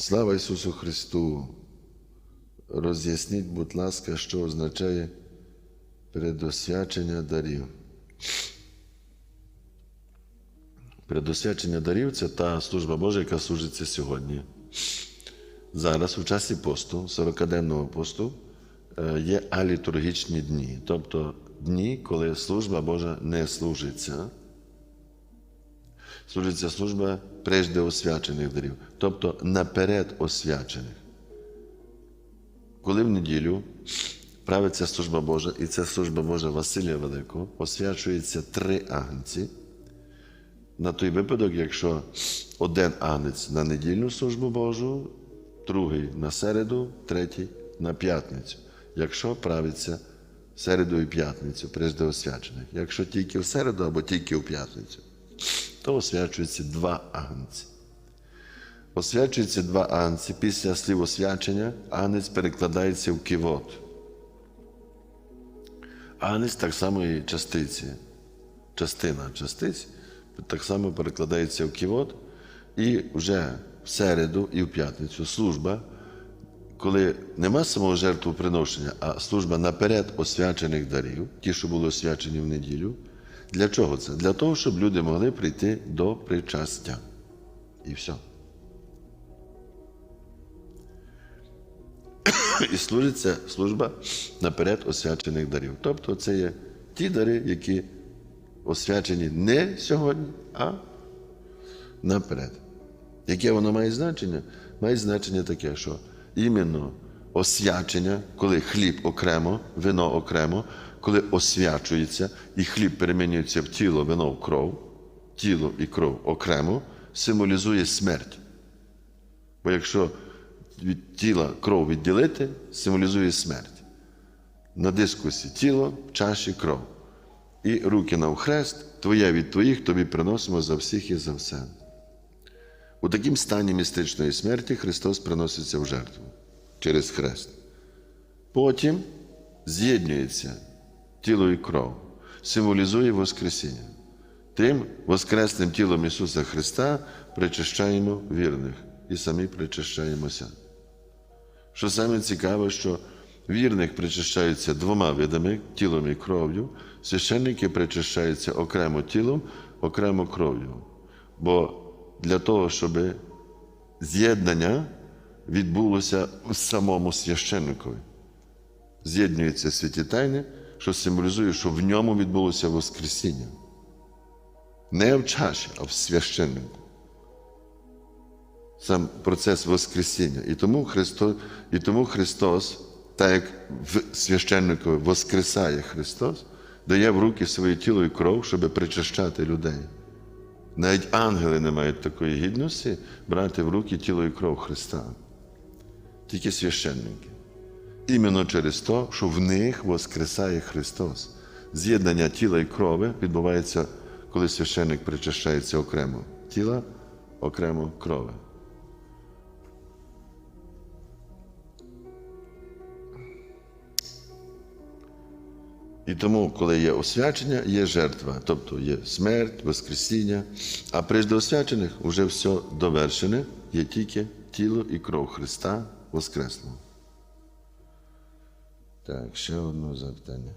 Слава Ісусу Христу! Роз'ясніть, будь ласка, що означає передосвячення дарів. Передосвячення дарів це та служба Божа, яка служиться сьогодні. Зараз, у часі посту, 40-денного посту, е, є алітургічні дні, тобто дні, коли служба Божа не служиться. Служиться служба прежде освячених дарів, тобто наперед освячених. Коли в неділю правиться служба Божа, і це служба Божа Василія Великого, освячується три агнці. На той випадок, якщо один агнець на недільну службу Божу, другий на середу, третій на п'ятницю. Якщо правиться середу і п'ятницю, прежде освячених. Якщо тільки в середу або тільки в п'ятницю, то освячується два агнці. Освячується два агнці. Після слів освячення агнець перекладається в кивот. Агнець так само і частиці. Частина частиць так само перекладається в кивот. І вже в середу і в п'ятницю служба, коли нема самого жертвоприношення, а служба наперед освячених дарів, ті, що були освячені в неділю. Для чого це? Для того, щоб люди могли прийти до причастя. І все. І служиться служба наперед освячених дарів. Тобто це є ті дари, які освячені не сьогодні, а наперед. Яке воно має значення? Має значення таке, що іменно освячення, коли хліб окремо, вино окремо, коли освячується і хліб перемінюється в тіло, вино в кров, тіло і кров окремо, символізує смерть. Бо якщо від тіла кров відділити, символізує смерть. На дискусі тіло, чаші кров. І руки навхрест, твоє від твоїх тобі приносимо за всіх і за все. У такому стані містичної смерті Христос приноситься в жертву через хрест. Потім з'єднується тіло і кров, символізує Воскресіння. Тим Воскресним тілом Ісуса Христа причащаємо вірних і самі причащаємося. Що саме цікаве, що вірних причащаються двома видами тілом і кров'ю, священники причащаються окремо тілом, окремо кров'ю. Бо для того, щоб з'єднання відбулося самому священникові. З'єднуються святі тайни, що символізує, що в ньому відбулося Воскресіння. Не в чаші, а в священнику. Сам процес Воскресіння. І тому Христос, і тому Христос, так як в священникові Воскресає Христос, дає в руки своє тіло і кров, щоб причащати людей. Навіть ангели не мають такої гідності брати в руки тіло і кров Христа. Тільки священники. Іменно через те, що в них воскресає Христос. З'єднання тіла і крови відбувається, коли священник причащається окремо тіла, окремо крови. І тому, коли є освячення, є жертва, тобто є смерть, Воскресіння, а прежде освячених вже все довершене, є тільки тіло і кров Христа Воскресло. Так, ще одне запитання.